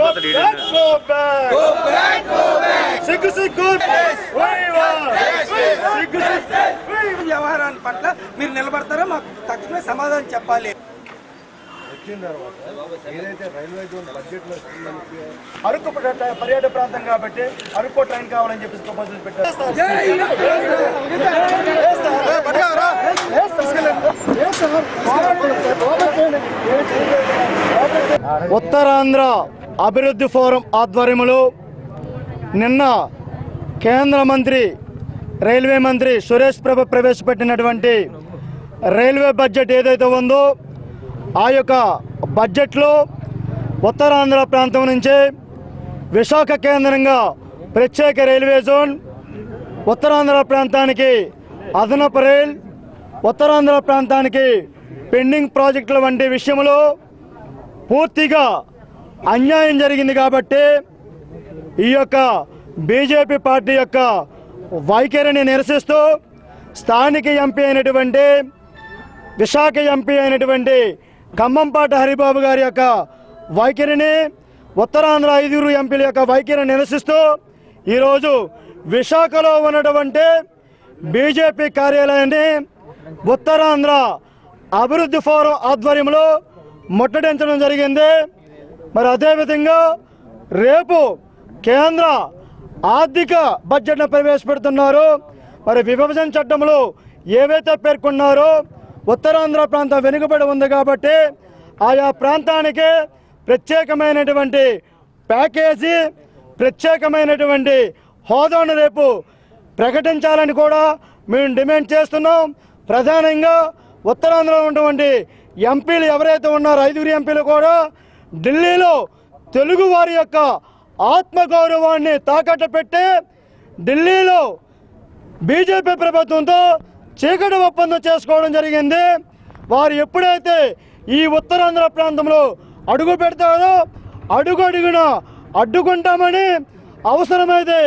Go back. సిగ్గు సిగ్గు viva. సిగ్గు సిగ్గు వ్యవహారాల పట్ల మీరు నిలబడతారో మాకు తక్షణమే సమాధానం చెప్పాలి. అరకు పర్యట- పర్యాటక ప్రాంతం కాబట్టి అరకు ట్రైన్ కావాలని చెప్పేసి ప్రపోజల్ పెట్టారు. ఉత్తరాంధ్ర. అభివృద్ధి ఫోరం ఆధ్వర్యంలో నిన్న కేంద్ర మంత్రి రైల్వే మంత్రి సురేష్ ప్రభు ప్రవేశపెట్టినటువంటి రైల్వే బడ్జెట్ ఏదైతే ఉందో ఆ యొక్క బడ్జెట్లో ఉత్తరాంధ్ర ప్రాంతం నుంచి విశాఖ కేంద్రంగా ప్రత్యేక రైల్వే జోన్ ఉత్తరాంధ్ర ప్రాంతానికి అదనపు రైల్ ఉత్తరాంధ్ర ప్రాంతానికి పెండింగ్ ప్రాజెక్టుల వంటి విషయంలో పూర్తిగా అన్యాయం జరిగింది కాబట్టి ఈ యొక్క బీజేపీ పార్టీ యొక్క వైఖరిని నిరసిస్తూ స్థానిక ఎంపీ అయినటువంటి విశాఖ ఎంపీ అయినటువంటి ఖమ్మంపాటి హరిబాబు గారి యొక్క వైఖరిని ఉత్తరాంధ్ర ఐదుగురు ఎంపీల యొక్క వైఖరిని నిరసిస్తూ ఈరోజు విశాఖలో ఉన్నటువంటి బీజేపీ కార్యాలయాన్ని ఉత్తరాంధ్ర అభివృద్ధి ఫోరం ఆధ్వర్యంలో ముట్టడించడం జరిగింది. మరి అదేవిధంగా రేపు కేంద్ర ఆర్థిక బడ్జెట్ను ప్రవేశపెడుతున్నారు. మరి విభజన చట్టంలో ఏవైతే పేర్కొన్నారో ఉత్తరాంధ్ర ప్రాంతం వెనుకబడి ఉంది కాబట్టి ఆయా ప్రాంతానికి ప్రత్యేకమైనటువంటి ప్యాకేజీ ప్రత్యేకమైనటువంటి హోదాను రేపు ప్రకటించాలని కూడా మేము డిమాండ్ చేస్తున్నాం. ప్రధానంగా ఉత్తరాంధ్రలో ఉన్నటువంటి ఎంపీలు ఎవరైతే ఉన్నారో ఐదుగురు ఎంపీలు కూడా ఢిల్లీలో తెలుగు వారి యొక్క ఆత్మగౌరవాన్ని తాకట్టు పెట్టి ఢిల్లీలో బీజేపీ ప్రభుత్వంతో చీకటి ఒప్పందం చేసుకోవడం జరిగింది. వారు ఎప్పుడైతే ఈ ఉత్తరాంధ్ర ప్రాంతంలో అడుగు పెడతారో అడుగు అడుగున అడ్డుకుంటామని అవసరమైతే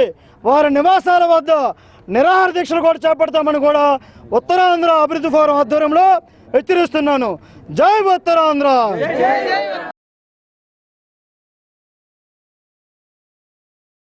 వారి నివాసాల వద్ద నిరాహార దీక్షలు కూడా చేపడతామని కూడా ఉత్తరాంధ్ర అభివృద్ధి ఫోరం ఆధ్వర్యంలో హెచ్చరిస్తున్నాను. జై ఉత్తరాంధ్ర!